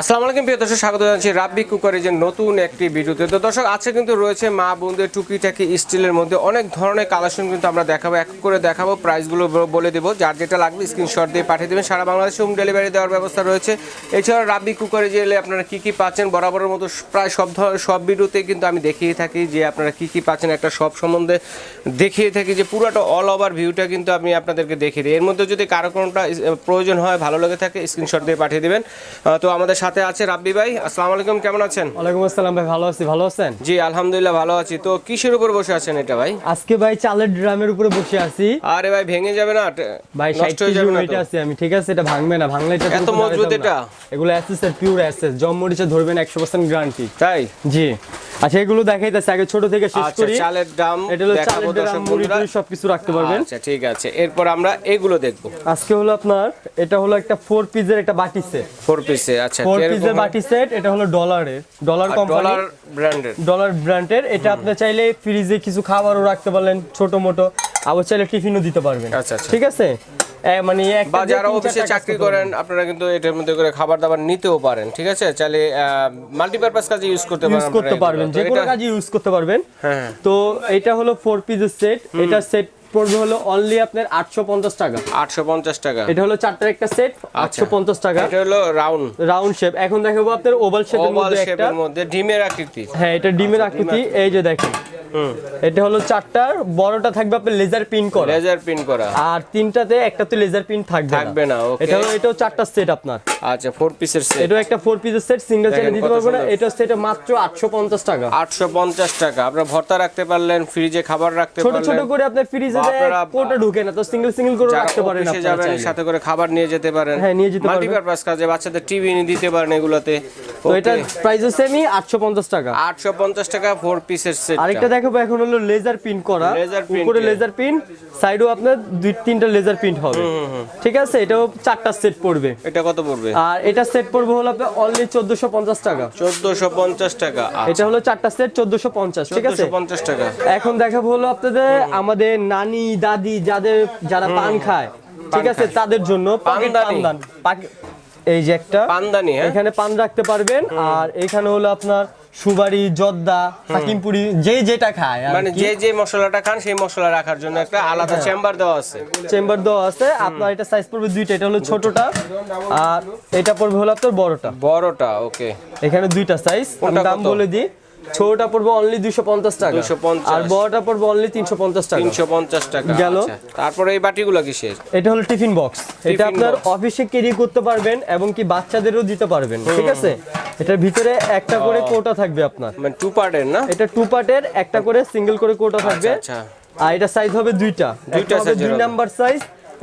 আসসালামু আলাইকুম, প্রিয় দর্শক, স্বাগত জানাচ্ছি রাব্বি কুকারের নতুন একটি ভিডিওতে। তো দর্শক আছে কিন্তু রয়েছে মা বোনদের টুকিটাকি স্টিলের মধ্যে অনেক ধরনের কালেকশন কিন্তু আমরা দেখাবো। এক করে দেখাবো, প্রাইসগুলো বলে দেবো। যার যেটা লাগবে স্ক্রিনশট দিয়ে পাঠিয়ে দেবেন। সারা বাংলাদেশে হোম ডেলিভারি দেওয়ার ব্যবস্থা রয়েছে। এছাড়া রাব্বি কুকারে যে এলে আপনারা কী কী পাচ্ছেন বরাবরের মতো প্রায় সব সব ভিডিওতে কিন্তু আমি দেখিয়ে থাকি যে আপনারা কী কী পাচ্ছেন একটা সব সম্বন্ধে দেখিয়ে থাকি যে পুরোটা অল ওভার ভিউটা কিন্তু আমি আপনাদেরকে দেখিয়ে দিই। এর মধ্যে যদি কারও কোনোটা প্রয়োজন হয়, ভালো লেগে থাকে, স্ক্রিনশট দিয়ে পাঠিয়ে দেবেন। তো আমাদের সাথে আছে রাব্বি ভাই আসসালামু আলাইকুম কেমন আছেন? ওয়ালাইকুম আসসালাম ভাই ভালো আছি ভালো আছেন? জি আলহামদুলিল্লাহ ভালো আছি। তো কিসের উপর বসে আছেন এটা ভাই? আজকে ভাই চালের ড্রামের উপরে বসে আছি। আরে ভাই ভেঙে যাবে না ভাই নষ্ট হয়ে যাবে না এটা আছে আমি ঠিক আছে এটা ভাঙবে না ভাঙলে এটা এত মজবুত এটা? এগুলো এসএস এর পিওর এসএস জম মরিচে ধরবেন 100% গ্যারান্টি তাই? জি। আচ্ছা এগুলো দেখাইতেছে আগে ছোট থেকে শেষ আচ্ছা করি। চালের এটা হলো চালের ড্রাম দর্শক মুড়ি টুড়ি সবকিছু রাখতে পারবেন। আচ্ছা ঠিক আছে। এরপর আমরা এগুলো দেখব। আজকে হলো আপনার এটা হলো একটা ফোর পিসের একটা বাটি সেট ফোর পিসে আচ্ছা ফোর পিসের বাটি সেট এটা হলো ডলারের ডলার কোম্পানি ডলার ব্র্যান্ডের ডলার ব্র্যান্ডের এটা আপনি চাইলে ফ্রিজে কিছু খাবারও রাখতে পারলেন ছোট মোটো আবার চাইলে টিফিনও দিতে পারবেন। আচ্ছা, আচ্ছা। ঠিক আছে? মানে বা যারা অফিসে চাকরি করেন আপনারা কিন্তু এটার মধ্যে করে খাবার দাবার নিতেও পারেন ঠিক আছে? চাইলে মাল্টিপারপাস কাজে ইউজ করতে পারেন ইউজ করতে পারবেন যে কোনো কাজে ইউজ করতে পারবেন। হ্যাঁ। তো এটা হলো ফোর পিসের সেট এটা সেট পড়বে হলো অনলি আপনার আটশো পঞ্চাশ টাকা। আটশো পঞ্চাশ টাকা। এটা হলো চারটার একটা সেট আটশো পঞ্চাশ টাকা। এটা হলো রাউন্ড রাউন্ড শেপ এখন দেখাবো আপনার ওভাল শেপের মধ্যে একটা। শেপের মধ্যে ডিমের আকৃতি। হ্যাঁ এটা ডিমের আকৃতি। এই যে দেখেন। এটা হলো চারটার বড়টা থাকবে আপনার লেজার পিন করা। লেজার পিন করা। আর তিনটাতে একটাতে লেজার পিন থাকবে থাকবে না, okay. এটা হলো এটাও চারটা সেট আপনার। আচ্ছা ফোর পিসের সেট এটাও একটা ফোর পিসের সেট সিঙ্গেল দেখেন দিতে পারব না। এটা সেটা মাত্র আটশো পঞ্চাশ টাকা। আটশো পঞ্চাশ টাকা। আপনার ভর্তা রাখতে পারলেন ফ্রিজে খাবার রাখতে ছোট ছোট করে আপনার ফ্রিজে আপনারা- কোটা ঢুকে না তো সিঙ্গেল সিঙ্গেল করে রাখতে পারেন আপনারা যাবেন সাথে করে খাবার নিয়ে যেতে পারেন। হ্যাঁ, নিয়ে যেতে পারবেন। মাল্টিপারপাস কাজে বাচ্চাদের টিভি দিতে পারেন এগুলোতে। তো এটা প্রাইস হচ্ছে আমি আটশো পঞ্চাশ টাকা। আটশো পঞ্চাশ টাকা ফোর পিসের সেট আরেকটা দেখাবো এখন হলো লেজার প্রিন্ট করা। উপরে লেজার সাইডেও আপনার দুই তিনটা লেজার প্রিন্ট হবে। ঠিক আছে? এটাও চারটা সেট পড়বে। এটা কত পড়বে? আর এটা সেট পড়বে হলো আপনার অনলি চোদ্দশো পঞ্চাশ টাকা। চোদ্দশো পঞ্চাশ টাকা। এটা হলো চারটা সেট চোদ্দশো পঞ্চাশ ঠিক আছে? চোদ্দশো পঞ্চাশ টাকা। এখন দেখাবো হলো আপনাদের আমাদের নানি দাদি যাদের যারা পান খায় ঠিক আছে তাদের জন্য পানদান। এই যে একটা পানদানি হ্যাঁ? এখানে পান রাখতে পারবেন। আর এখানে হলো আপনার সুবারি জর্দা হাকিমপুরি যে যেটা খায় মানে যে যে মশলাটা খান সেই মশলা রাখার জন্য একটা আলাদা হ্যাঁ। চেম্বার দেওয়া আছে। চেম্বার দেওয়া আছে। আপনার এটা সাইজ পড়বে দুইটা এটা হলো ছোটটা। আর এটা পড়বে হলো আপনার বড়টা। বড়টা ওকে এখানে দুইটা সাইজ দাম বলে দিই। ছোটটা পড়বে অনলি দুইশো পঞ্চাশ টাকা। 250 আর বড়টা পড়বে অনলি তিনশো পঞ্চাশ টাকা। তিনশো পঞ্চাশ টাকা গেল। আচ্ছা। তারপরে এই বাটিগুলো কিসের? এটা হলো টিফিন বক্স। এটা আপনার অফিসে ক্যারি করতে পারবেন এবং কি বাচ্চাদেরও দিতে পারবেন ঠিক আছে? এটার ভিতরে একটা করে কোটা থাকবে আপনার। মানে টু পার্টের না? এটা টু পার্টের একটা করে সিঙ্গেল করে কোটা থাকবে। আচ্ছা। আর এটা সাইজ হবে দুইটা। হবে দুই নাম্বার সাইজ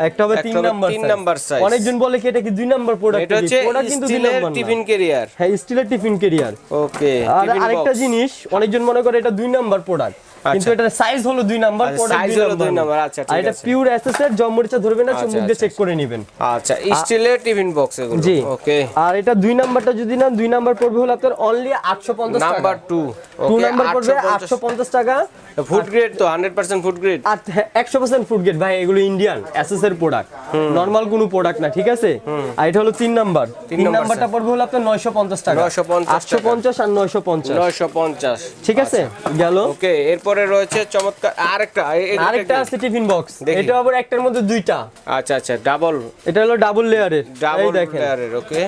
একটা হবে তিন নাম্বার তিন number size। অনেকজন বলে কি এটা কি দুই নাম্বার প্রোডাক্ট এটা হচ্ছে কিন্তু দুই স্টিলের নাম্বার টিফিন ক্যারিয়ার হ্যাঁ স্টিলের টিফিন ক্যারিয়ার ওকে আর আরেকটা জিনিস অনেকজন মনে করে এটা দুই নাম্বার প্রোডাক্ট কিন্তু এটার সাইজ হলো দুই নাম্বার আচ্ছা, দুই হলো দুই নাম্বার আচ্ছা, ঠিক এটা পিওর জমমরিচা ধরবে না চুমুক দিয়ে আচ্ছা, চেক করে নেবেন। আচ্ছা। স্টিলের টিফিন বক্স এগুলো ওকে আর এটা দুই নাম্বারটা যদি না দুই নাম্বার পড়বে হলো আপনার অনলি আটশো পঞ্চাশ নাম্বার টু টু নাম্বার পড়বে আটশো পঞ্চাশ। টাকা। ফুড গ্রেড তো হান্ড্রেড পার্সেন্ট ফুড গ্রেড আর একশো পার্সেন্ট ফুড গেট ভাই এগুলো ইন্ডিয়ান এসএস এর প্রোডাক্ট নর্মাল কোনো প্রোডাক্ট না ঠিক আছে? আর এটা হলো তিন নাম্বার তিন নাম্বারটা পড়বে হলো আপনার নয়শো পঞ্চাশ টাকা। 950 আটশো পঞ্চাশ আর নয়শো পঞ্চাশ। নয়শো পঞ্চাশ। ঠিক আছে? গেল। ওকে এরপরে রয়েছে চমৎকার আরেকটা আরেকটা আছে টিফিন বক্স এটা আবার একটার মধ্যে দুইটা। আচ্ছা আচ্ছা ডাবল এটা হলো ডাবল লেয়ারের ডাবল লেয়ারের ওকে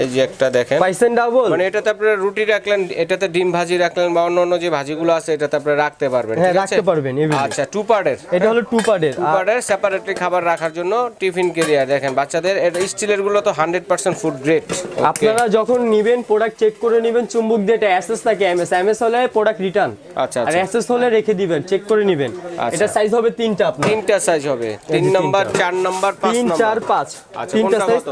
এই যে একটা দেখেন। পাইছেন ডাবল মানে এটাতে আপনারা রুটি রাখলেন এটাতে ডিম ভাজি রাখলেন বা অন্য অন্য যে ভাজিগুলো আছে এটাতে আপনারা রাখতে পারবেন হ্যাঁ রাখতে পারবেন আচ্ছা টু পার্টের এটা হলো টু পার্টের টু পার্টের সেপারেটলি খাবার রাখার জন্য টিফিন ক্যারিয়ার দেখেন বাচ্চাদের এটা স্টিলেরগুলো তো হান্ড্রেড পার্সেন্ট ফুড গ্রেড আপনারা যখন নিবেন প্রোডাক্ট চেক করে নিবেন চুম্বক দিয়ে এটা এসএস থাকে এমএস এমএস হলে প্রোডাক্ট রিটার্ন আচ্ছা আর আচ্ছা এসএস হলে রেখে দিবেন চেক করে নিবেন। আচ্ছা। এটা সাইজ হবে তিনটা আপনার। তিনটা সাইজ হবে। তিন নাম্বার চার নাম্বার পাঁচ তিন চার পাঁচ। আচ্ছা, তিনটা সাইজ?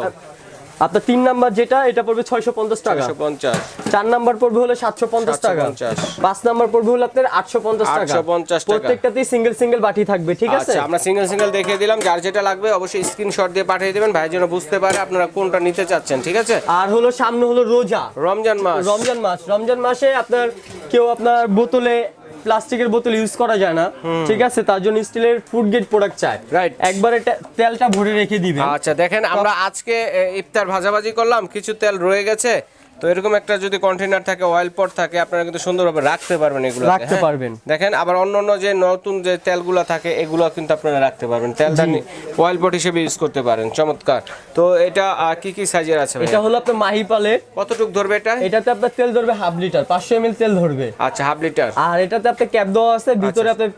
আপনার তিন নাম্বার যেটা এটা পড়বে ছয়শো পঞ্চাশ টাকা। পঞ্চাশ। চার নাম্বার পড়বে হলো সাতশো পঞ্চাশ টাকা। 750 পাঁচ নাম্বার পড়বে হলো আপনার আটশো পঞ্চাশ টাকা। 850 টাকা। প্রত্যেকটাতেই সিঙ্গেল সিঙ্গেল বাটি থাকবে ঠিক আছে? আচ্ছা আমরা সিঙ্গেল সিঙ্গেল দেখিয়ে দিলাম। যার যেটা লাগবে অবশ্যই স্ক্রিনশট দিয়ে পাঠিয়ে দেবেন। ভাই যেন বুঝতে পারে আপনারা কোনটা নিতে চাচ্ছেন ঠিক আছে? আর হলো সামনে হলো রোজা। রমজান মাস। রমজান মাস। রমজান মাসে আপনার কেউ আপনার বোতলে প্লাস্টিকের বোতল ইউজ করা যায় না। ঠিক আছে? তার জন্য স্টিলের ফুড গেট প্রোডাক্ট চাই। রাইট একবার এটা তেলটা ভরে রেখে দিবেন। আচ্ছা দেখেন আমরা আজকে ইফতার ভাজাভাজি করলাম কিছু তেল রয়ে গেছে। তো এরকম একটা যদি কন্টেনার থাকে অয়েল পট থাকে আপনারা কিন্তু সুন্দরভাবে রাখতে পারবেন এগুলো রাখতে পারবেন। দেখেন আবার অন্য অন্য যে নতুন যে তেলগুলো থাকে এগুলো কিন্তু আপনারা রাখতে পারবেন। তেল তেলটা অয়েল পট হিসেবে ইউজ করতে পারেন চমৎকার। তো এটা কি কি সাইজের আছে? এটা হলো আপনার মাহিপালের কতটুক ধরবে এটা? এটাতে আপনার তেল ধরবে হাফ লিটার পাঁচশো এম তেল ধরবে। আচ্ছা হাফ লিটার। আর এটাতে আপনার ক্যাপ দেওয়া আছে ভিতরে আপনার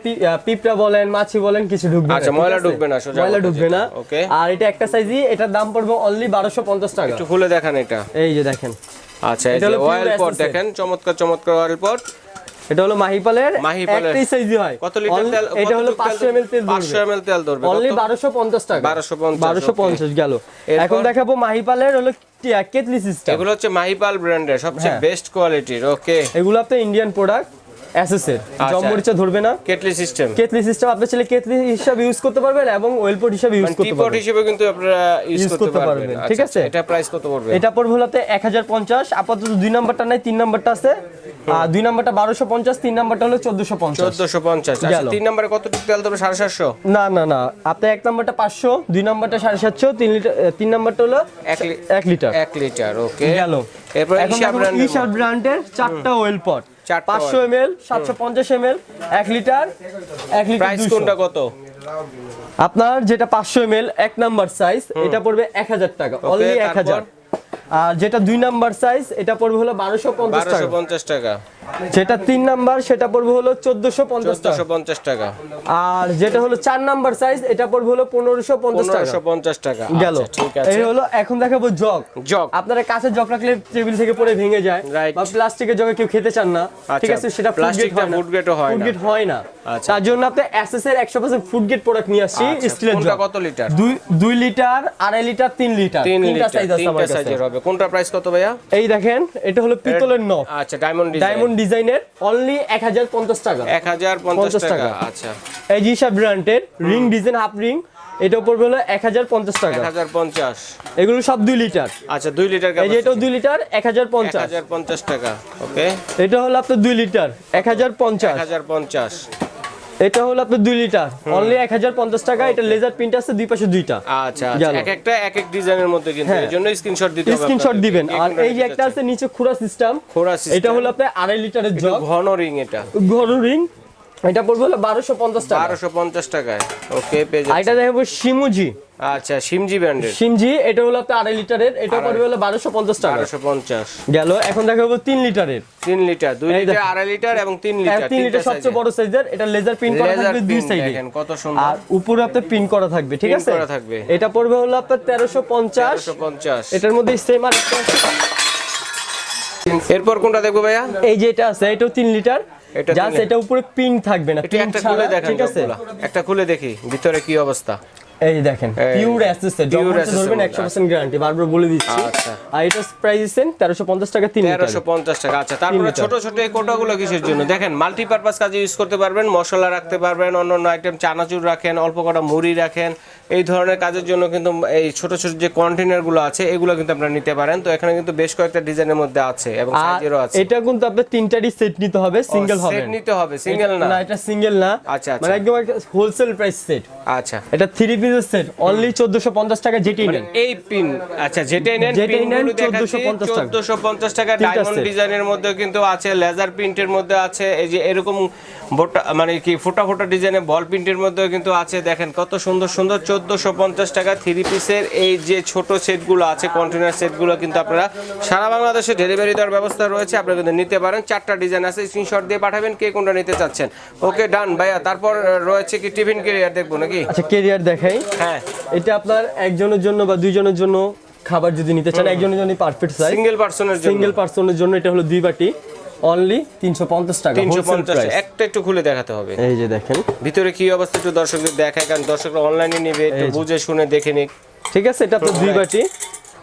পিঁপড়া বলেন মাছি বলেন কিছু ঢুকবে আচ্ছা, ময়লা ঢুকবে না, সোজা ময়লা ঢুকবে না। ওকে আর এটা একটা সাইজই এটার দাম পড়বে অনলি বারোশো পঞ্চাশ টাকা। একটু খুলে দেখান এটা। এই যে দেখেন। আচ্ছা এই এটা যে অয়েল পট দেখেন চমৎকার চমৎকার অয়েল পট এটা হলো মাহিপালের মাহিপালের। একটাই সাইজই হয়। কত লিটার তেল এটা হলো কতটুক পাঁচশো এম তেল 500 ml তেল ধরবে অনলি কত? বারোশো পঞ্চাশ টাকা। 1250, বারোশো পঞ্চাশ গেল। এখন দেখাবো মাহিপালের হলো কেটলি সিস্টেম এগুলো হচ্ছে মাহিপাল ব্র্যান্ডের সবচেয়ে। বেস্ট কোয়ালিটির ওকে এগুলো আপনার ইন্ডিয়ান প্রোডাক্ট এর আচ্ছা। ধরবে না। কেটলি সিস্টেম কেটলি সিস্টেম আপনি চাইলে কেটলি হিসাবে ইউজ করতে পারবেন এবং ওয়েল পট হিসাবে ইউজ করতে পারবেন। হিসেবে কিন্তু আপনারা ইউজ করতে পারবেন। আচ্ছা, ঠিক আছে? আচ্ছা, এটা প্রাইস কত পড়বে? এটা পড়বে হলো এক হাজার পঞ্চাশ আপাতত দুই নাম্বারটা নাই তিন নাম্বারটা আছে। আর দুই নাম্বারটা বারোশো পঞ্চাশ তিন নাম্বারটা হলো চোদ্দশো পঞ্চাশ। চোদ্দশো পঞ্চাশ। আচ্ছা গেল। তিন নম্বরে কতটুকু তেল দেবে সাড়ে সাতশো? না না না। আপনার এক নাম্বারটা পাঁচশো দুই নাম্বারটা সাড়ে সাতশো তিন লিটার তিন নাম্বারটা হলো এক লিটার। এক লিটার ওকে গেল। এরপর ব্র্যান্ডের চারটা ওয়েল পট পাঁচশো এম এল সাতশো পঞ্চাশ এম এল এক লিটার এক লিটার প্রাইস কোনটা কত? আপনার যেটা পাঁচশো এম এল এক নাম্বার সাইজ এটা পড়বে এক হাজার টাকা অনলি এক হাজার। আর যেটা দুই নাম্বার সাইজ এটা পড়বে হলো বারোশো পঞ্চাশ টাকা। যেটা তিন নাম্বার সেটা পড়বে হলো চোদ্দশো পঞ্চাশ টাকা। আর যেটা হলো চার নাম্বার সাইজ এটা পড়বে হলো পনেরোশো পঞ্চাশ টাকা। গেল আচ্ছা, ঠিক আছে। এই হলো এখন দেখাবো জগ। জগ। আপনারা কাছে জগ রাখলে টেবিল থেকে পড়ে ভেঙে যায়. বা প্লাস্টিকের জগে কেউ খেতে চান না। ঠিক আচ্ছা, আছে সেটা প্লাস্টিকটা হয় হয় ফুড না। হয় না। আচ্ছা। তার জন্য আপনি এসএস এর 100% ফুড প্রোডাক্ট নিয়ে আসছি স্টিলের জগ। কত লিটার? লিটার আড়াই লিটার তিন লিটার তিনটা সাইজ আছে আমার কাছে। হবে। কোনটা প্রাইস কত ভাইয়া? এই দেখেন এটা হলো পিতলের নখ। আচ্ছা ডায়মন্ড ডিজাইন ডায়মন্ড ডিজাইনের অনলি এক হাজার পঞ্চাশ টাকা। এক হাজার পঞ্চাশ টাকা। আচ্ছা। এই জিসা ব্র্যান্ডের রিং ডিজাইন হাফ রিং এটা পড়বে হলো এক হাজার পঞ্চাশ টাকা। এক হাজার পঞ্চাশ। এগুলো সব দুই লিটার আচ্ছা দুই লিটার এই যে এটাও দুই লিটার এক হাজার পঞ্চাশ। হাজার পঞ্চাশ টাকা ওকে এটা হলো আপনার দুই লিটার এক হাজার পঞ্চাশ। হাজার পঞ্চাশ। এটা হলো আপনার দুই লিটার। অনলি এক হাজার পঞ্চাশ টাকা এটা লেজার প্রিন্ট আছে দুই পাশে দুইটা। আচ্ছা আচ্ছা। এক একটা এক এক ডিজাইনের মধ্যে কিন্তু হ্যাঁ। জন্য স্ক্রিনশট দিতে হবে স্ক্রিনশট দিবেন। আর এই যে একটা আছে নিচে খুরা সিস্টেম খোড়া সিস্টেম এটা হলো আপনার আড়াই লিটারের জগ ঘন রিং এটা। ঘন রিং এটা পড়বে হলো বারোশো পঞ্চাশ টাকা। বারোশো পঞ্চাশ টাকায়। ওকে আর এটা দেখাবো শিমুজি। আচ্ছা সিমজি ব্র্যান্ডের। সিমজি এটা হলো আপনার আড়াই লিটারের এটা পড়বে হলো বারোশো পঞ্চাশ টাকা। বারোশো পঞ্চাশ। গেল এখন দেখাবো তিন লিটারের। তিন লিটার দুই লিটার দেখেন। আড়াই লিটার এবং তিন লিটার তিন লিটার সবচেয়ে বড় সাইজের এটা লেজার প্রিন্ট করা থাকবে দুই সাইডে দেখেন কত সুন্দর। আর উপরে আপনার প্রিন্ট করা থাকবে ঠিক আছে? করা থাকবে। এটা পড়বে হলো আপনার তেরোশো পঞ্চাশ। বারোশো পঞ্চাশ। এটার মধ্যে সেম আর এরপর কোনটা দেখব ভাইয়া? এই যে এটা আছে এটাও তিন লিটার। এটা জাস্ট এটা উপরে পিন থাকবে না একটা খুলে দেখেন ঠিক আছে? একটা খুলে দেখি ভিতরে কি অবস্থা। এই দেখেন পিওর ধরবেন 100% গ্যারান্টি বারবার বলে দিচ্ছি। আচ্ছা। আর এটা প্রাইস দিচ্ছেন 1350 টাকা 3 লিটার তেরোশো পঞ্চাশ টাকা আচ্ছা। তারপরে। ছোট ছোট এই কোটাগুলো কিসের জন্য? দেখেন মাল্টিপারপাস কাজে ইউজ করতে পারবেন মশলা রাখতে পারবেন অন্যান্য অন্য আইটেম চানাচুর রাখেন অল্প কটা মুড়ি রাখেন এই ধরনের কাজের জন্য কিন্তু এই ছোট ছোট যে কন্টেনারগুলো আছে এগুলো কিন্তু আপনারা নিতে পারেন। তো এখানে কিন্তু বেশ কয়েকটা ডিজাইনের মধ্যে আছে এবং সাইজেরও আছে। এটা কিন্তু আপনার তিনটারই সেট নিতে হবে সিঙ্গেল হবে। সেট নিতে হবে সিঙ্গেল না? না এটা সিঙ্গেল না। আচ্ছা, আচ্ছা। মানে একদম হোলসেল প্রাইস সেট আচ্ছা। এটা থ্রি পিসের সেট অনলি 1450 টাকা যেটি নেন। এই পিন আচ্ছা যেটাই নেন যেটাই পিন নেন, গুলো দেখাচ্ছি 1450 টাকা। 1450 টাকা ডায়মন্ড ডিজাইনের মধ্যে কিন্তু আছে লেজার প্রিন্টের মধ্যে আছে এই যে এরকম মানে কি ফোটা ফোটা ডিজাইনের বল প্রিন্টের মধ্যে কিন্তু আছে। দেখেন কত সুন্দর সুন্দর 1450 টাকা থ্রি পিসের এই যে ছোট সেটগুলো আছে কন্টেনার সেটগুলো কিন্তু আপনারা সারা বাংলাদেশে ডেলিভারি দেওয়ার ব্যবস্থা রয়েছে আপনারা কিন্তু নিতে পারেন। চারটা ডিজাইন আছে স্ক্রিনশট দিয়ে পাঠাবেন কে কোনটা নিতে চাচ্ছেন। ওকে ডান ভাইয়া। তারপর রয়েছে কি টিফিন ক্যারিয়ার দেখব নাকি? আচ্ছা কেরিয়ার দেখাই। হ্যাঁ। এটা আপনার একজনের জন্য বা দুইজনের জন্য খাবার যদি নিতে চান একজনের জন্য পারফেক্ট সাইজ সিঙ্গেল পার্সনের জন্য। সিঙ্গেল পার্সনের জন্য এটা হলো দুই বাটি। অনলি 350 টাকা তিনশো হোলসেল পঞ্চাশ প্রাইস একটা একটু খুলে দেখাতে হবে। এই যে দেখেন। ভিতরে কি অবস্থা একটু দর্শকদের দেখায় কারণ দর্শকরা অনলাইনে নেবে একটু বুঝে শুনে দেখে নিক। ঠিক আছে এটা আপনার দুই বাটি।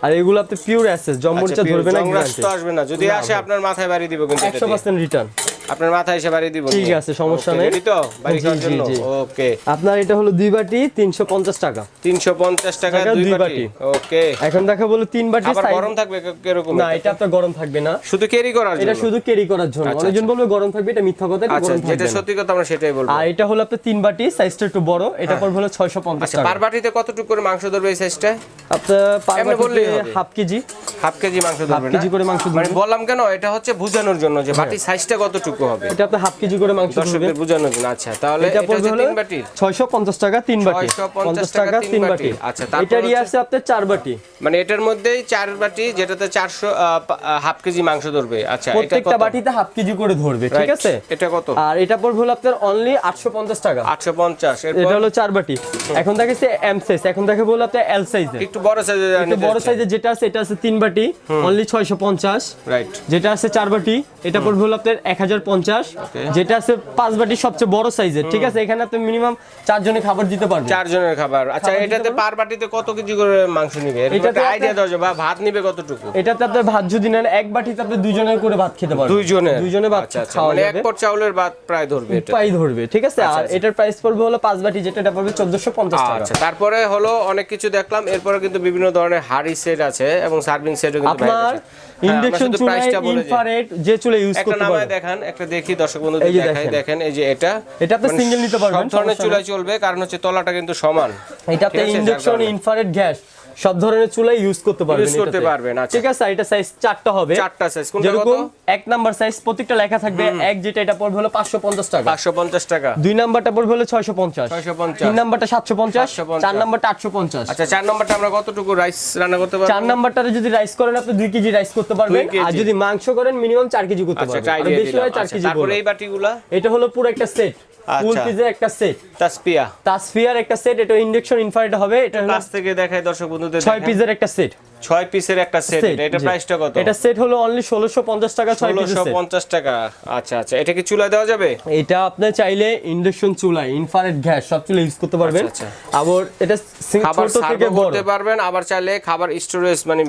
আর এগুলো আপনি পিওর অ্যাসেস আচ্ছা, ধরবে না গ্যারান্টি তো আসবে না। যদি আসে আপনার মাথায় বাড়ি দিব কিন্তু এটা দিয়ে। 100% রিটার্ন আপনার মাথা এসে বাড়ি দিব। ঠিক আছে, সমস্যা নেই। তো? বাড়ি জি, জন্য? ওকে আপনার এটা হলো দুই বাটি তিনশো পঞ্চাশ টাকা। 350 টাকা দুই বাটি। ওকে এখন দেখা বলো তিন বাটি size- গরম থাকবে কীরকম না এটা? আপনার গরম থাকবে না। শুধু ক্যারি করার এটা শুধু ক্যারি করার জন্য। আচ্ছা, অনেকজন বলবে গরম থাকবে এটা মিথ্যা কথা এটা আচ্ছা যেটা। সত্যি কথা আমরা সেটাই বলব। আর এটা হলো আপনার তিন বাটি সাইজটা একটু বড় এটা পড়বে হলো ছয়শো পঞ্চাশ আচ্ছা টাকা। পার বাটিতে কতটুকু করে মাংস ধরবে এই সাইজটা আপনার পার বাটিতে হাফ কেজি। হাফ কেজি মাংস ধরবে না? কেজি করে মাংস মানে বললাম কেন এটা হচ্ছে বোঝানোর জন্য যে বাটি সাইজটা কতটুকু? হবে। এটা আপনার হাফ কেজি করে মাংস দর্শকদের বোঝানোর জন্য। আচ্ছা তাহলে এটা পড়বে হলো তিন বাটি? ছয়শো পঞ্চাশ টাকা তিন বাটি। 650 টাকা টাকা তিন তিন বাটি। বাটি। আচ্ছা, তারপর এটা আছে আপনার চার বাটি। মানে এটার মধ্যেই চার বাটি যেটাতে চারশো হাফ কেজি মাংস ধরবে। আচ্ছা এটা প্রত্যেকটা বাটিতে হাফ কেজি করে ধরবে ঠিক আছে? এটা কত? আর এটা পড়বে হলো আপনার অনলি আটশো পঞ্চাশ টাকা। আটশো পঞ্চাশ এটা হলো চার বাটি। এখন দেখেছে এম সাইজ এখন দেখে বলল আপনার এল সাইজের একটু বড় সাইজের একটু বড় সাইজের যেটা আছে এটা আছে তিন বাটি অনলি ছয়শো পঞ্চাশ। রাইট যেটা আছে চার বাটি এটা পড়বে হলো আপনার এক হাজার পঞ্চাশ যেটা আছে পাঁচ বাটি সবচেয়ে বড় সাইজের ঠিক আছে? এখানে আপনি মিনিমাম চারজনে খাবার দিতে পারবেন চার জনের খাবার আচ্ছা এটাতে পার বাটিতে কত কেজি করে মাংস নিবে? এটাতে আইডিয়া দাও বা ভাত নিবে কতটুকু? এটাতে আপনার ভাত যদি নেন এক বাটিতে আপনি দুইজনের করে ভাত খেতে পারবেন। দুইজনের? দুইজনে ভাত আচ্ছা আচ্ছা। খাওয়া মানে এক পট চাউলের ভাত প্রায় ধরবে এটা পাই ধরবে ঠিক আছে? আর আচ্ছা। এটার প্রাইস পড়বে হলো পাঁচ বাটি যেটা এটা পড়বে চোদ্দশো পঞ্চাশ টাকা। আচ্ছা তারপরে হলো অনেক কিছু দেখলাম। এরপরে কিন্তু বিভিন্ন ধরনের হাড়ি সেট আছে এবং সার্ভিং সেটও কিন্তু আপনার ইন্ডাকশন চুলায় প্রাইসটা ইনফ্রারেড যে চুলা ইউজ একটা করতে পারবেন দেখান একটা দেখি দর্শক বন্ধুদের দেখাই দেখেন। এই যে এটা। এটা আপনি সিঙ্গেল নিতে পারবেন, সব ধরনের চুলায় চলবে কারণ হচ্ছে তলাটা কিন্তু সমান। এটা আপনি ঠিক আছে, যার ইন্ডাকশন ইনফ্রারেড গ্যাস সব ধরনের চুলাই ইউজ করতে পারবেন ইউজ করতে পারবেন আচ্ছা। ঠিক আছে এটা সাইজ চারটা হবে। চারটা সাইজ কোনটা কত? এক নাম্বার সাইজ প্রত্যেকটা লেখা থাকবে এক যেটা এটা পড়বে হলো 550 টাকা। 550 টাকা। দুই নাম্বারটা পড়বে হলো 650 650 তিন নাম্বারটা 750 চার নাম্বারটা 850 আচ্ছা চার নাম্বারটা আমরা কতটুকু রাইস রান্না করতে পারব? চার নাম্বারটাতে যদি রাইস করেন আপনি 2 কেজি রাইস করতে পারবেন। আর যদি মাংস করেন মিনিমাম 4 কেজি করতে আচ্ছা, পারবেন। আচ্ছা আর বেশি হয় 4 আচ্ছা, কেজি তারপর এই বাটিগুলা? এটা হলো পুরো একটা সেট আচ্ছা। একটা সেট তাসপিয়া তাসপিয়ার একটা সেট এটা ইন্ডাকশন ইনফারেট হবে। এটা কাছ থেকে দেখায় দর্শক বন্ধু ছয় পিসের একটা সেট ছয় পিসের একটা সেট এটা প্রাইসটা কত? এটা সেট হলো অনলি ষোলোশো পঞ্চাশ টাকা ছয় পিসের ষোলোশো সেট পঞ্চাশ টাকা আচ্ছা আচ্ছা। এটা কি চুলায় দেওয়া যাবে? এটা আপনি চাইলে ইন্ডাকশন চুলা ইনফ্রারেড গ্যাস সব চুলা ইউজ করতে পারবেন। আচ্ছা, আবার এটা খাবার ছোট থেকে করতে পারবেন আবার চাইলে খাবার স্টোরেজ মানে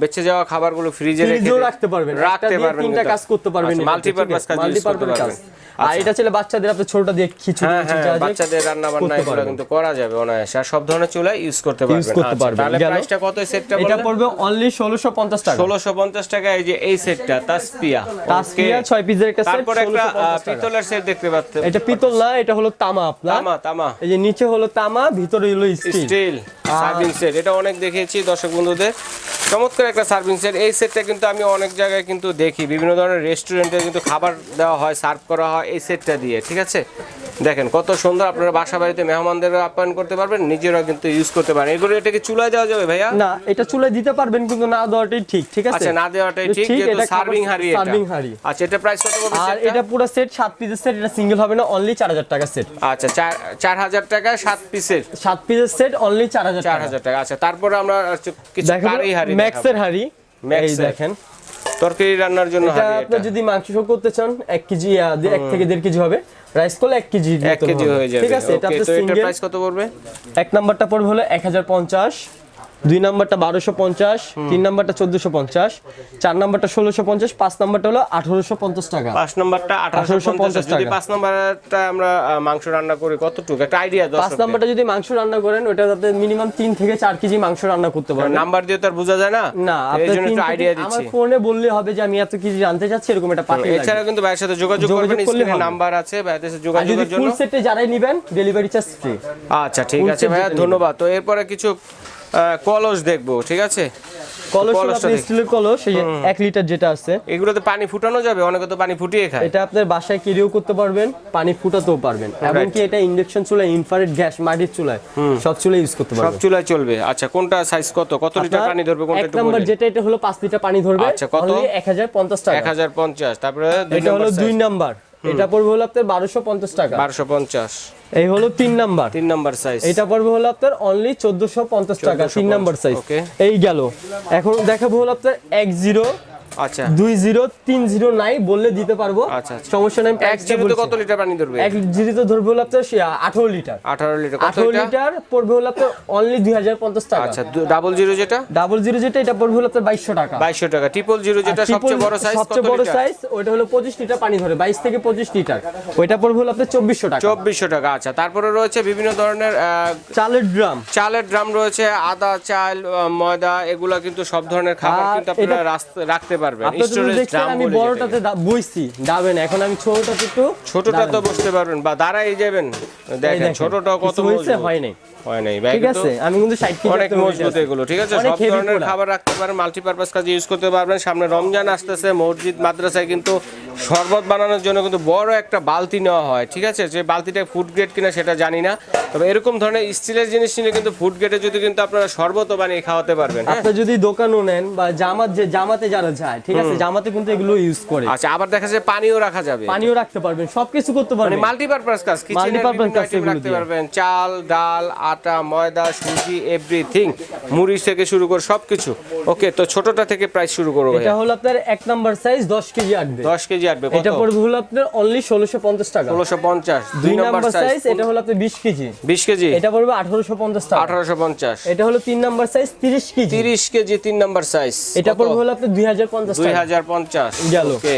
বেঁচে যাওয়া খাবারগুলো ফ্রিজে রেখে রাখতে পারবেন। রাখতে পারবেন তিনটা কাজ করতে পারবেন আচ্ছা, মাল্টিপারপাস কাজ করতে মাল্টিপারপাস কাজ। পারবেন আর এটা ছিল বাচ্চাদের আপনি ছোটটা দিয়ে খিচুড়ি হ্যাঁ হ্যাঁ বাচ্চাদের রান্না বান্না করতে এগুলো কিন্তু করা যাবে অনায়াসে। আর সব ধরনের চুলা ইউজ করতে পারবেন। করতে আচ্ছা, পারবেন। তাহলে প্রাইসটা কত সেটটা এটা বললেন? পড়বে অনলি ষোলোশো পঞ্চাশ টাকা। ষোলোশো পঞ্চাশ টাকা এই যে এই সেটটা তাসপিয়া। তাসপিয়া Okay. ছয় পিসের একটা সেট তারপরে একটা পিতলের সেট দেখতে পাচ্ছেন। এটা পিতল না এটা হলো তামা আপনার। তামা তামা। এই যে নিচে হলো তামা ভিতরে হলো স্টিল স্টিল সার্ভিং সেট এটা অনেক দেখেছি দর্শক বন্ধুদের। চমৎকার একটা সার্ভিং সেট এই সেটটা কিন্তু আমি অনেক জায়গায় কিন্তু দেখি। বিভিন্ন ধরনের রেস্টুরেন্টে কিন্তু খাবার দেওয়া হয় সার্ভ করা হয় এই সেটটা দিয়ে ঠিক আছে? দেখেন কত সুন্দর আপনারা বাসা বাড়িতে মেহমানদের আপ্যায়ন করতে পারবেন নিজেরা কিন্তু ইউজ করতে পারেন। এগুলো এটাকে চুলায় দেওয়া যাবে ভাইয়া? না এটা চুলে দিতে পারবেন কিন্তু না দেওয়াটাই ঠিক ঠিক আছে? আচ্ছা না দেওয়াটাই ঠিক যেহেতু সার্ভিং হাড়ি এটা। serving হাঁড়ি। আচ্ছা এটা প্রাইস কত পড়বে আর এটা পুরো সেট সাত পিসের সেট এটা সিঙ্গেল হবে না অনলি চার হাজার টাকা সেট আচ্ছা চার চার হাজার টাকা সাত পিসের সাত পিসের সেট অনলি চার হাজার চার টাকা। হাজার টাকা। আচ্ছা তারপরে আমরা কিছু কারি হাড়ি ম্যাক্সের হাড়ি। এই দেখেন। তরকারি রান্নার জন্য এটা আপনি যদি মাংস করতে চান এক কেজি আহ, দিয়ে এক থেকে দেড় কেজি হবে। রাইস করলে 1 কেজি 1 কেজি হয়ে যাবে। ঠিক আছে এটা প্রাইস কত পড়বে? এক নাম্বারটা পড়বে হলো এক হাজার পঞ্চাশ। দুই নাম্বারটা বারোশো পঞ্চাশ তিন নাম্বারটা চোদ্দশো পঞ্চাশ চার নাম্বারটা ষোলোশো পঞ্চাশ পাঁচ নাম্বারটা হলো আঠারোশো পঞ্চাশ টাকা। পাঁচ নাম্বারটা আঠারোশো 1850 পঞ্চাশ টাকা। পাঁচ নাম্বারটা আমরা মাংস রান্না করি কতটুকু? একটা আইডিয়া পাঁচ নাম্বারটা যদি মাংস রান্না করেন ওটা যাতে মিনিমাম তিন থেকে চার কেজি মাংস রান্না করতে পারেন। নাম্বার দিয়ে তো আর বোঝা যায় না? না আপনার একটু আইডিয়া আমার দিচ্ছি ফোনে বললে হবে যে আমি এত কেজি জানতে চাচ্ছি এরকম একটা পাঠিয়ে। এছাড়া কিন্তু ভাইয়ের সাথে যোগাযোগ করবেন স্ক্রিনে নাম্বার আছে ভাইয়ের সাথে যোগাযোগের জন্য। ফুল সেটে যারাই নেবেন ডেলিভারি চার্জ ফ্রি আচ্ছা ঠিক আছে ভাইয়া ধন্যবাদ। তো এরপরে কিছু কলস দেখব ঠিক আছে? কলস স্টিলের কলস এই লিটার যেটা আছে। এগুলোতে পানি ফুটানো যাবে অনেকে তো পানি ফুটিয়ে খায়। এটা আপনার বাসায় ক্যারিও করতে পারবেন পানি ফুটাতেও পারবেন। এমনকি এটা ইন্ডাকশন চুলায় ইনফ্রারেড গ্যাস মাটির চুলায় সব চুলায় ইউজ করতে সব চুলায় চলবে। আচ্ছা কোনটা সাইজ কত? কত লিটার পানি ধরবে কোনটা এক নাম্বার যেটা এটা হলো লিটার পানি ধরবে আচ্ছা, কত? টাকা। তারপরে হলো দুই নাম্বার এটা পড়বে হলো আপনার বারোশো পঞ্চাশ টাকা। বারোশো পঞ্চাশ। এই হলো তিন নাম্বার। তিন নাম্বার সাইজ এটা পড়বে হলো আপনার অনলি চোদ্দশো পঞ্চাশ টাকা তিন নাম্বার সাইজ এই গেল। এখন দেখাবো হলো আপনার এক জিরো আচ্ছা। বললে দিতে পারব। আচ্ছা, আচ্ছা। সমস্যা নাই এক বলছি। কত লিটার পানি ধরবে? এক জিরোতে ধরবে হলো আপনার আঠারো লিটার। আঠারো লিটার। কত আঠারো এটা লিটার পড়বে হলো আপনার অনলি দুই হাজার পঞ্চাশ টাকা। আচ্ছা ডাবল জিরো যেটা? ডাবল জিরো যেটা এটা পড়বে হলো আপনার বাইশশো টাকা। বাইশশো টাকা। ট্রিপল জিরো যেটা সবচেয়ে বড় সাইজ সবচেয়ে বড় সাইজ ওইটা হলো পঁচিশ লিটার পানি ধরে বাইশ থেকে পঁচিশ লিটার। ওইটা পড়বে হলো আপনার চব্বিশশো টাকা। চব্বিশশো টাকা আচ্ছা। তারপরে রয়েছে বিভিন্ন ধরনের চালের ড্রাম। চালের ড্রাম রয়েছে আদা চাল ময়দা এগুলা কিন্তু সব ধরনের খাবার কিন্তু আপনারা রাখতে পারবেন। স্টোরেজ ড্রাম আমি বড়টাতে বইছি দাবেন। এখন আমি ছোটটাতে একটু ছোটটা তো বসতে পারবেন বা দাঁড়াই যাবেন। দেখেন দেখেন, ছোটটা কত হয়েছে, হয় নাই। হয় নাই ঠিক আছে আমি কিন্তু ষাট কেজি অনেক মজবুত এগুলো ঠিক আছে? সব ধরনের খাবার রাখতে পারেন মাল্টিপারপাস কাজে ইউজ করতে পারবেন। সামনে রমজান আসতেছে মসজিদ মাদ্রাসায় কিন্তু শরবত বানানোর জন্য কিন্তু বড় একটা বালতি নেওয়া হয় ঠিক আছে? যে বালতিটা ফুড গ্রেড কিনা সেটা জানি না। তবে এরকম ধরনের স্টিলের জিনিস নিলে কিন্তু ফুড গ্রেডে যদি কিন্তু আপনারা শরবত বানিয়ে খাওয়াতে পারবেন হ্যাঁ? আপনি যদি দোকানও নেন বা জামাত যে জামাতে যারা যায় ঠিক আছে জামাতে কিন্তু এগুলো ইউজ করে। আচ্ছা আবার দেখা যায় পানিও রাখা যাবে। পানিও রাখতে পারবেন সবকিছু করতে মানে পারবেন। মাল্টিপারপাস কাজ Multipurpose কাজ রাখতে পারবেন। চাল ডাল আটা ময়দা সুজি এভরিথিং মুড়ি থেকে শুরু করে সবকিছু। ওকে তো ছোটটা থেকে প্রাইস শুরু করব এটা হলো আপনার এক নাম্বার সাইজ দশ কেজি আটবে। দশ কেজি আসবে কত? এটা পড়বে হলো আপনার অনলি ষোলোশো পঞ্চাশ টাকা। ষোলোশো পঞ্চাশ দুই নাম্বার সাইজ এটা হলো আপনার বিশ কেজি। বিশ কেজি? এটা পড়বে আঠারোশো পঞ্চাশ টাকা। আঠারোশো পঞ্চাশ। এটা হলো তিন নাম্বার সাইজ তিরিশ কেজি। তিরিশ কেজি তিন নাম্বার সাইজ এটা পড়বে হলো আপনার দুই হাজার পঞ্চাশ দুই টাকা হাজার পঞ্চাশ গেল। ওকে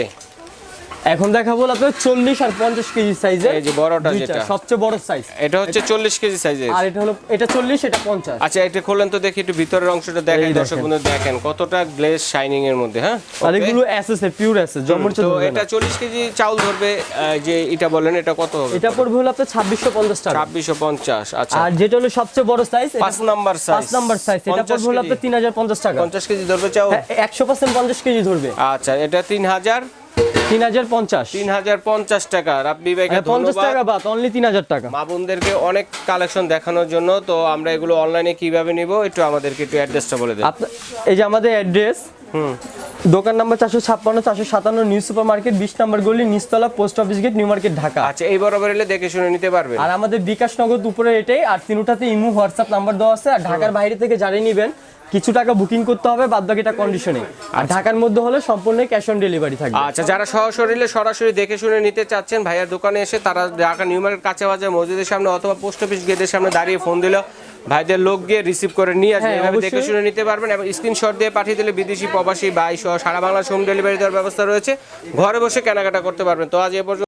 এখন দেখাবো আপনার চল্লিশ আর পঞ্চাশ কেজি সাইজের এই যে বড়টা যেটা। সবচেয়ে বড় সাইজ এটা হচ্ছে চল্লিশ কেজি সাইজের আর এটা হলো এটা চল্লিশ এটা পঞ্চাশ। আচ্ছা এটা খোলেন তো দেখি একটু ভিতরের অংশটা দেখেন দর্শক। বন্ধু দেখেন কতটা গ্লেজ শাইনিং এর মধ্যে হ্যাঁ? আর? এগুলো এসএসএ পিওর এসএস জমর তো এটা চল্লিশ কেজি চাউল ধরবে যে এটা বলেন এটা কত হবে? এটা পড়বে হলো আপনার ছাব্বিশশো পঞ্চাশ টাকা। ছাব্বিশশো পঞ্চাশ আচ্ছা। আর যেটা হলো সবচেয়ে বড় সাইজ পাঁচ নাম্বার সাইজ পাঁচ নাম্বার সাইজ এটা পড়বে হলো আপনার তিন হাজার পঞ্চাশ টাকা। পঞ্চাশ কেজি ধরবে চাউল? একশো পার্সেন্ট পঞ্চাশ কেজি ধরবে। আচ্ছা এটা তিন হাজার তিন হাজার পঞ্চাশ। তিন হাজার পঞ্চাশ টাকা। রাব্বি ভাইকে পঞ্চাশ টাকা বাদ অনলি তিন হাজার টাকা। মা বোনদেরকে অনেক কালেকশন দেখানোর জন্য তো আমরা এগুলো অনলাইনে কীভাবে নিব একটু আমাদেরকে একটু অ্যাড্রেসটা বলে দেন। এই যে আমাদের অ্যাড্রেস দোকান নাম্বার চারশো ছাপ্পান্ন চারশো সাতান্ন নিউ সুপার মার্কেট বিশ নম্বর গলি নিচতলা post office gate new market Dhaka আচ্ছা এই বরাবর এলে দেখে শুনে নিতে পারবেন। আর আমাদের বিকাশ নগদ উপরে এটাই আর তিনটাতে ইমু হোয়াটসঅ্যাপ নাম্বার দেওয়া আছে আর ঢাকার বাইরে থেকে জানিয়ে নেবেন কিছু টাকা বুকিং করতে হবে বাদ বাকিটা কন্ডিশনে আর ঢাকার মধ্যে হলে সম্পূর্ণ ক্যাশ অন ডেলিভারি থাকবে। আচ্ছা যারা সরাসরি সরাসরি দেখে শুনে নিতে চাচ্ছেন ভাইয়ার দোকানে এসে তারা ঢাকা নিউ মার্কেট কাছে বাজার মসজিদের সামনে অথবা পোস্ট অফিস গেটের সামনে দাঁড়িয়ে ফোন দিল ভাইদের লোক গিয়ে রিসিভ করে নিয়ে আসবে। হ্যাঁ, এভাবে দেখে শুনে নিতে পারবেন এবং স্ক্রিনশট দিয়ে পাঠিয়ে দিলে বিদেশি প্রবাসী বাই সহ সারা বাংলা হোম ডেলিভারি দেওয়ার ব্যবস্থা রয়েছে। ঘরে বসে কেনাকাটা করতে পারবেন। তো আজ এ পর্যন্ত